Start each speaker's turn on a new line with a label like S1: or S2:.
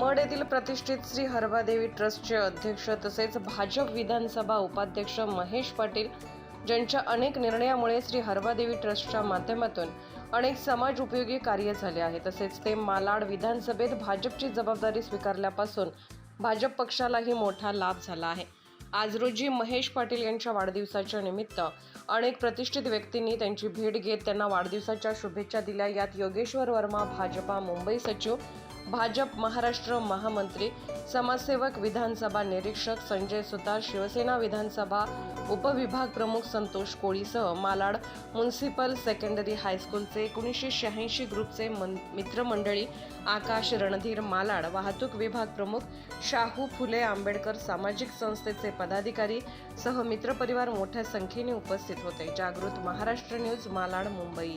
S1: Mud येथील प्रतिष्ठित श्री हरबादेवी ट्रस्टचे अध्यक्ष तसेच भाजप विधानसभा उपाध्यक्ष महेश पाटील ज्यांच्या अनेक निर्णयामुळे श्री हरबादेवी ट्रस्टच्या माध्यमातून अनेक समाज उपयोगी कार्य झाले आहे. तसेच ते मालाड विधानसभेत भाजपची जबाबदारी स्वीकारल्यापासून भाजप पक्षालाही मोठा लाभ झाला आहे. आज रोजी महेश पाटील यांच्या वाढदिवसाच्या निमित्त अनेक प्रतिष्ठित व्यक्तींनी त्यांची भेट घेत त्यांना वाढदिवसाच्या शुभेच्छा दिल्या. यात योगेश्वर वर्मा भाजपा मुंबई सचिव भाजप महाराष्ट्र महामंत्री समाजसेवक विधानसभा निरीक्षक संजय सुतार शिवसेना विधानसभा उपविभाग प्रमुख संतोष कोळीसह मालाड म्युन्सिपल सेकंडरी हायस्कूलचे एकोणीसशे शहाऐंशी ग्रुपचे मन मित्रमंडळी आकाश रणधीर मालाड वाहतूक विभाग प्रमुख शाहू फुले आंबेडकर सामाजिक संस्थेचे पदाधिकारी सह मित्रपरिवार मोठ्या संख्येने उपस्थित होते. जागृत महाराष्ट्र न्यूज मालाड मुंबई.